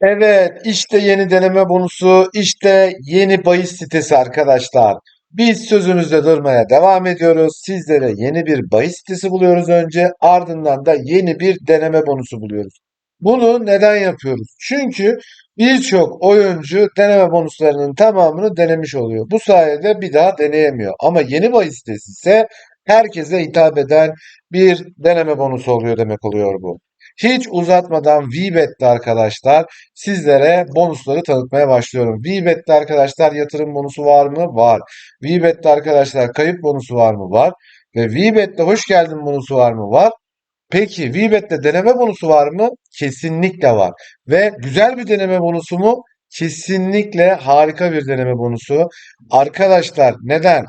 Evet, işte yeni deneme bonusu, işte yeni bahis sitesi arkadaşlar. Biz sözümüzde durmaya devam ediyoruz. Sizlere yeni bir bahis sitesi buluyoruz önce, ardından da yeni bir deneme bonusu buluyoruz. Bunu neden yapıyoruz? Çünkü birçok oyuncu deneme bonuslarının tamamını denemiş oluyor. Bu sayede bir daha deneyemiyor. Ama yeni bahis sitesi ise herkese hitap eden bir deneme bonusu oluyor demek oluyor bu. Hiç uzatmadan VBet'te arkadaşlar sizlere bonusları tanıtmaya başlıyorum. VBet'te arkadaşlar yatırım bonusu var mı? Var. VBet'te arkadaşlar kayıp bonusu var mı? Var. Ve VBet'te hoş geldin bonusu var mı? Var. Peki VBet'te deneme bonusu var mı? Kesinlikle var. Ve güzel bir deneme bonusu mu? Kesinlikle harika bir deneme bonusu. Arkadaşlar neden?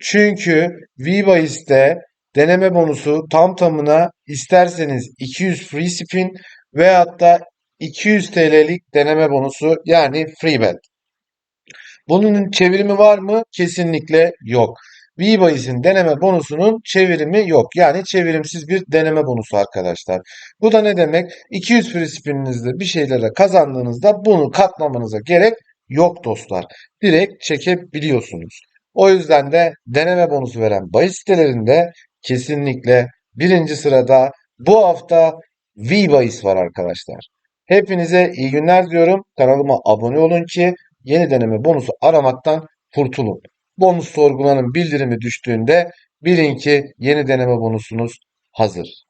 Çünkü VBahis'te deneme bonusu tam tamına isterseniz 200 free spin veyahut da 200 TL'lik deneme bonusu yani free bet. Bunun çevirimi var mı? Kesinlikle yok. V-Bahis'in deneme bonusunun çevirimi yok. Yani çevirimsiz bir deneme bonusu arkadaşlar. Bu da ne demek? 200 free spininizde bir şeylere kazandığınızda bunu katlamanıza gerek yok dostlar. Direkt çekebiliyorsunuz. O yüzden de deneme bonusu veren bahis sitelerinde kesinlikle birinci sırada bu hafta V-Bahis var arkadaşlar. Hepinize iyi günler diyorum. Kanalıma abone olun ki yeni deneme bonusu aramaktan kurtulun. Bonus sorgulanın bildirimi düştüğünde bilin ki yeni deneme bonusunuz hazır.